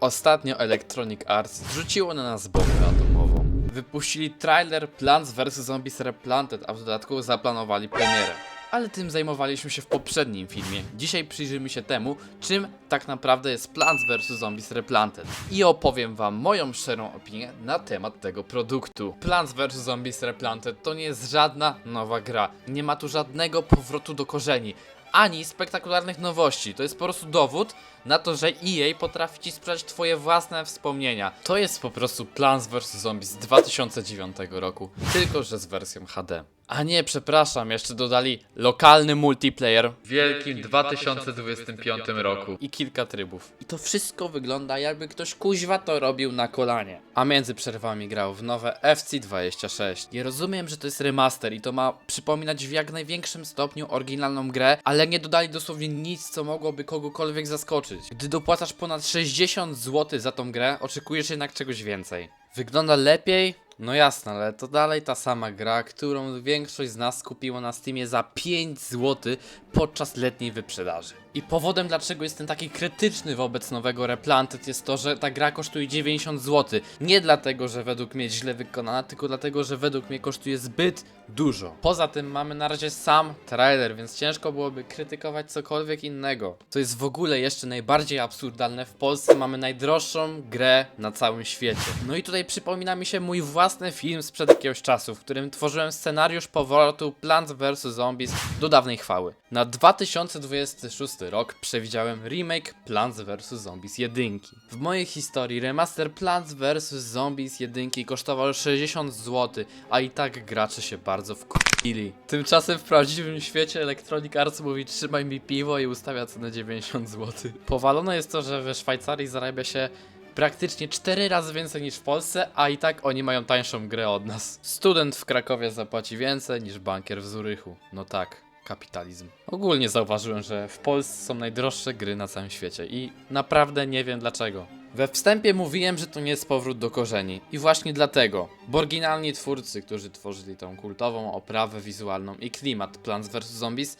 Ostatnio Electronic Arts zrzuciło na nas bombę atomową. Wypuścili trailer Plants vs. Zombies Replanted, a w dodatku zaplanowali premierę. Ale tym zajmowaliśmy się w poprzednim filmie. Dzisiaj przyjrzymy się temu, czym tak naprawdę jest Plants vs. Zombies Replanted. I opowiem wam moją szczerą opinię na temat tego produktu. Plants vs. Zombies Replanted to nie jest żadna nowa gra. Nie ma tu żadnego powrotu do korzeni ani spektakularnych nowości. To jest po prostu dowód na to, że EA potrafi ci sprzedać twoje własne wspomnienia. To jest po prostu Plants vs. Zombies z 2009 roku, tylko że z wersją HD. A nie, przepraszam, jeszcze dodali lokalny multiplayer w wielkim 2025 roku i kilka trybów. I to wszystko wygląda jakby ktoś kuźwa to robił na kolanie. A między przerwami grał w nowe FC26. Nie rozumiem, że to jest remaster i to ma przypominać w jak największym stopniu oryginalną grę, ale nie dodali dosłownie nic, co mogłoby kogokolwiek zaskoczyć. Gdy dopłacasz ponad 60 zł za tą grę, oczekujesz jednak czegoś więcej. Wygląda lepiej? No jasne, ale to dalej ta sama gra, którą większość z nas kupiło na Steamie za 5 zł podczas letniej wyprzedaży. I powodem, dlaczego jestem taki krytyczny wobec nowego Replanted jest to, że ta gra kosztuje 90 zł. Nie dlatego, że według mnie jest źle wykonana, tylko dlatego, że według mnie kosztuje zbyt dużo. Poza tym mamy na razie sam trailer, więc ciężko byłoby krytykować cokolwiek innego. Co jest w ogóle jeszcze najbardziej absurdalne, w Polsce mamy najdroższą grę na całym świecie. No i tutaj przypomina mi się mój własny film sprzed jakiegoś czasu, w którym tworzyłem scenariusz powrotu Plants vs. Zombies do dawnej chwały. Na 2026 rok przewidziałem remake Plants vs. Zombies 1. W mojej historii remaster Plants vs. Zombies 1 kosztował 60 zł, a i tak gracze się bardzo wkurwili. Tymczasem w prawdziwym świecie Electronic Arts mówi trzymaj mi piwo i ustawia cenę 90 zł. Powalone jest to, że we Szwajcarii zarabia się praktycznie 4 razy więcej niż w Polsce, a i tak oni mają tańszą grę od nas. Student w Krakowie zapłaci więcej niż bankier w Zurychu. No tak. Kapitalizm. Ogólnie zauważyłem, że w Polsce są najdroższe gry na całym świecie i naprawdę nie wiem dlaczego. We wstępie mówiłem, że to nie jest powrót do korzeni. I właśnie dlatego, bo oryginalni twórcy, którzy tworzyli tą kultową oprawę wizualną i klimat Plants vs. Zombies,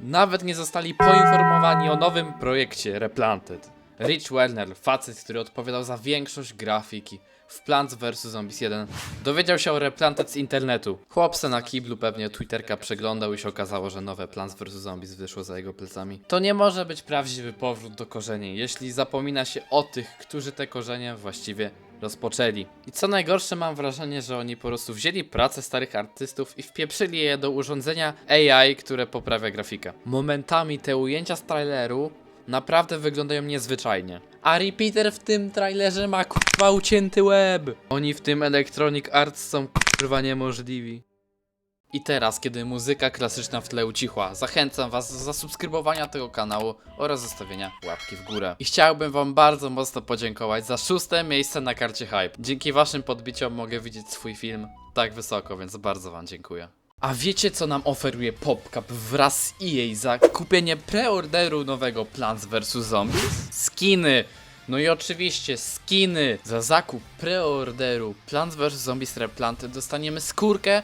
nawet nie zostali poinformowani o nowym projekcie Replanted. Rich Werner, facet, który odpowiadał za większość grafiki w Plants vs. Zombies 1, dowiedział się o Replanted z internetu. Chłop se na kiblu pewnie Twitterka przeglądał i się okazało, że nowe Plants vs. Zombies wyszło za jego plecami. To nie może być prawdziwy powrót do korzeni, jeśli zapomina się o tych, którzy te korzenie właściwie rozpoczęli. I co najgorsze, mam wrażenie, że oni po prostu wzięli pracę starych artystów i wpieprzyli je do urządzenia AI, które poprawia grafikę. Momentami te ujęcia z traileru naprawdę wyglądają niezwyczajnie. A Repeater w tym trailerze ma kurwa ucięty łeb. Oni w tym Electronic Arts są kurwa niemożliwi. I teraz, kiedy muzyka klasyczna w tle ucichła, zachęcam Was do zasubskrybowania tego kanału oraz zostawienia łapki w górę. I chciałbym Wam bardzo mocno podziękować za szóste miejsce na karcie Hype. Dzięki Waszym podbiciom mogę widzieć swój film tak wysoko, więc bardzo Wam dziękuję. A wiecie co nam oferuje PopCap wraz z EA za kupienie preorderu nowego Plants vs Zombies? Skiny! No i oczywiście skiny! Za zakup preorderu Plants vs Zombies Replanted dostaniemy skórkę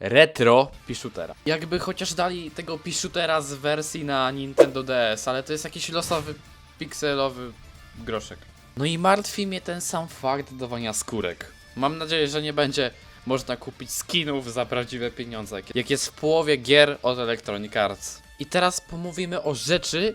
retro Pishutera. Jakby chociaż dali tego Pishutera z wersji na Nintendo DS, ale to jest jakiś losowy, pikselowy groszek. No i martwi mnie ten sam fakt dawania skórek. Mam nadzieję, że nie będzie można kupić skinów za prawdziwe pieniądze, jak jest w połowie gier od Electronic Arts. I teraz pomówimy o rzeczy,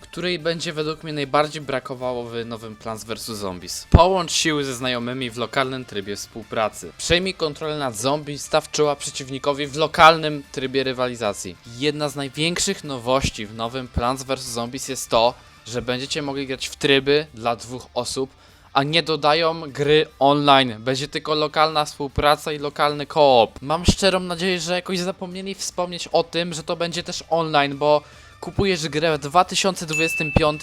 której będzie według mnie najbardziej brakowało w nowym Plants vs Zombies. Połącz siły ze znajomymi w lokalnym trybie współpracy. Przejmij kontrolę nad zombie, staw czoła przeciwnikowi w lokalnym trybie rywalizacji. Jedna z największych nowości w nowym Plants vs Zombies jest to, że będziecie mogli grać w tryby dla dwóch osób, a nie dodają gry online. Będzie tylko lokalna współpraca i lokalny koop. Mam szczerą nadzieję, że jakoś zapomnieli wspomnieć o tym, że to będzie też online, bo kupujesz grę w 2025,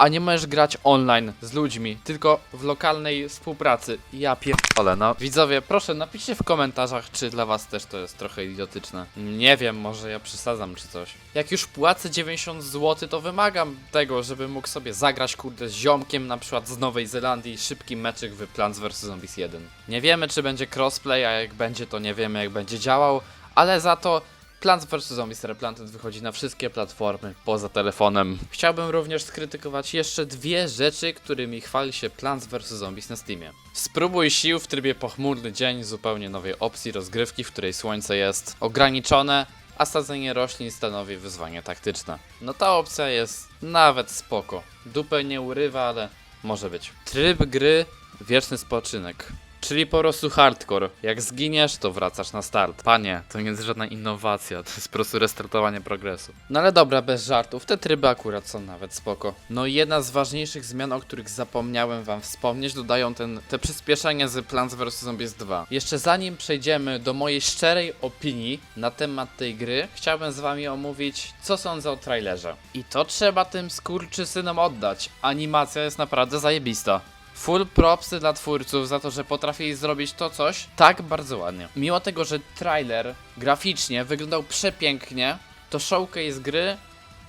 a nie możesz grać online z ludźmi, tylko w lokalnej współpracy. Ja pierdolę, no. Widzowie, proszę napiszcie w komentarzach, czy dla was też to jest trochę idiotyczne. Nie wiem, może ja przesadzam czy coś. Jak już płacę 90 zł, to wymagam tego, żebym mógł sobie zagrać kurde z ziomkiem, na przykład z Nowej Zelandii, szybki meczyk w Plants vs Zombies 1. Nie wiemy, czy będzie crossplay, a jak będzie, to nie wiemy, jak będzie działał, ale za to Plants vs. Zombies Replanted wychodzi na wszystkie platformy poza telefonem. Chciałbym również skrytykować jeszcze dwie rzeczy, którymi chwali się Plants vs. Zombies na Steamie. Spróbuj sił w trybie pochmurny dzień zupełnie nowej opcji rozgrywki, w której słońce jest ograniczone, a sadzenie roślin stanowi wyzwanie taktyczne. No ta opcja jest nawet spoko. Dupę nie urywa, ale może być. Tryb gry wieczny spoczynek. Czyli po prostu hardcore. Jak zginiesz, to wracasz na start. Panie, to nie jest żadna innowacja, to jest po prostu restartowanie progresu. No ale dobra, bez żartów, te tryby akurat są nawet spoko. No i jedna z ważniejszych zmian, o których zapomniałem wam wspomnieć, dodają ten, te przyspieszenie z Plants vs. Zombies 2. Jeszcze zanim przejdziemy do mojej szczerej opinii na temat tej gry, chciałbym z wami omówić, co sądzę o trailerze. I to trzeba tym skurczysynom oddać. Animacja jest naprawdę zajebista. Full propsy dla twórców za to, że potrafili zrobić to coś tak bardzo ładnie. Mimo tego, że trailer graficznie wyglądał przepięknie, to showcase gry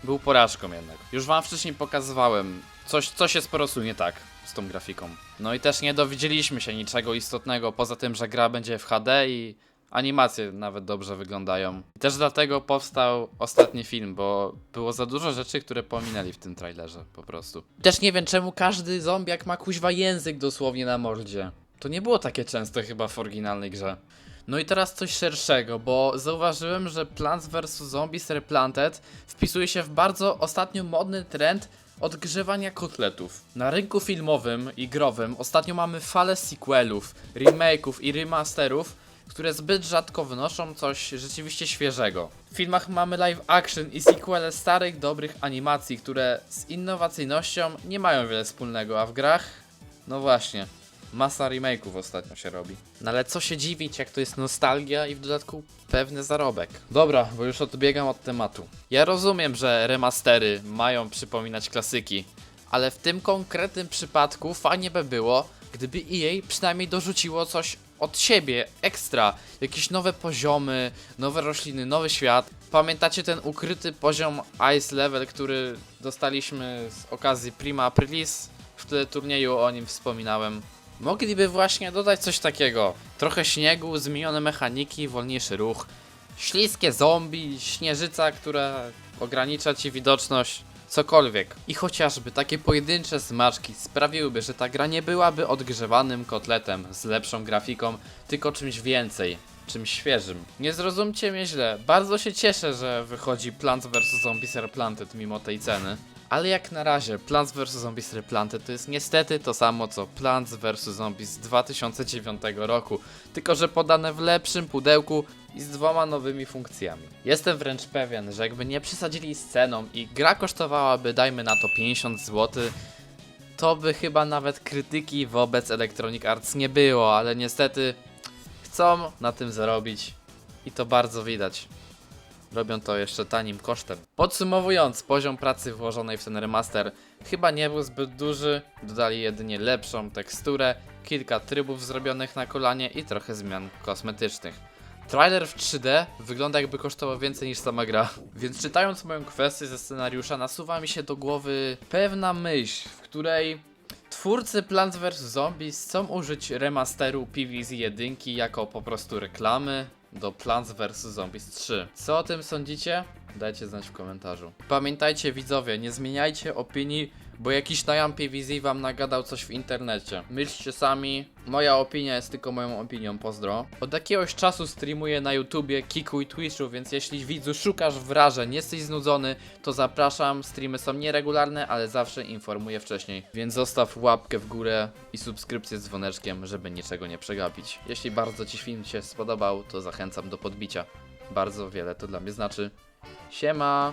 był porażką jednak. Już wam wcześniej pokazywałem, coś, coś jest po prostu nie tak z tą grafiką. No i też nie dowiedzieliśmy się niczego istotnego, poza tym, że gra będzie w HD i animacje nawet dobrze wyglądają. Też dlatego powstał ostatni film, bo było za dużo rzeczy, które pominęli w tym trailerze po prostu. Też nie wiem czemu każdy zombiak ma kuźwa język dosłownie na mordzie. To nie było takie często chyba w oryginalnej grze. No i teraz coś szerszego, bo zauważyłem, że Plants vs. Zombies Replanted wpisuje się w bardzo ostatnio modny trend odgrzewania kotletów. Na rynku filmowym i growym ostatnio mamy falę sequelów, remake'ów i remasterów, które zbyt rzadko wnoszą coś rzeczywiście świeżego. W filmach mamy live action i sequele starych, dobrych animacji, które z innowacyjnością nie mają wiele wspólnego, a w grach, no właśnie, masa remake'ów ostatnio się robi. No ale co się dziwić, jak to jest nostalgia i w dodatku pewny zarobek. Dobra, bo już odbiegam od tematu. Ja rozumiem, że remastery mają przypominać klasyki, ale w tym konkretnym przypadku fajnie by było, gdyby EA przynajmniej dorzuciło coś od siebie, ekstra, jakieś nowe poziomy, nowe rośliny, nowy świat. Pamiętacie ten ukryty poziom Ice Level, który dostaliśmy z okazji Prima Aprilis? W tyle turnieju o nim wspominałem. Mogliby właśnie dodać coś takiego. Trochę śniegu, zmienione mechaniki, wolniejszy ruch. Śliskie zombie, śnieżyca, która ogranicza ci widoczność, cokolwiek. I chociażby takie pojedyncze smaczki sprawiłyby, że ta gra nie byłaby odgrzewanym kotletem z lepszą grafiką, tylko czymś więcej, czymś świeżym. Nie zrozumcie mnie źle, bardzo się cieszę, że wychodzi Plants vs. Zombies Replanted mimo tej ceny. Ale jak na razie Plants vs. Zombies Replanted to jest niestety to samo co Plants vs. Zombies z 2009 roku, tylko że podane w lepszym pudełku i z dwoma nowymi funkcjami. Jestem wręcz pewien, że jakby nie przesadzili z ceną i gra kosztowałaby dajmy na to 50 zł, to by chyba nawet krytyki wobec Electronic Arts nie było, ale niestety chcą na tym zarobić i to bardzo widać. Robią to jeszcze tanim kosztem. Podsumowując, poziom pracy włożonej w ten remaster chyba nie był zbyt duży, dodali jedynie lepszą teksturę, kilka trybów zrobionych na kolanie i trochę zmian kosmetycznych. Trailer w 3D wygląda jakby kosztował więcej niż sama gra. Więc czytając moją kwestię ze scenariusza nasuwa mi się do głowy pewna myśl, w której twórcy Plants vs Zombies chcą użyć remasteru PvZ 1 jako po prostu reklamy do Plants vs Zombies 3. Co o tym sądzicie? Dajcie znać w komentarzu. Pamiętajcie widzowie, nie zmieniajcie opinii, bo jakiś Najam PVZ wam nagadał coś w internecie. Myślcie sami, moja opinia jest tylko moją opinią, pozdro. Od jakiegoś czasu streamuję na YouTubie, Kiku i Twitchu, więc jeśli widzu szukasz wrażeń, jesteś znudzony, to zapraszam. Streamy są nieregularne, ale zawsze informuję wcześniej. Więc zostaw łapkę w górę i subskrypcję z dzwoneczkiem, żeby niczego nie przegapić. Jeśli bardzo Ci film się spodobał, to zachęcam do podbicia. Bardzo wiele to dla mnie znaczy. Siema!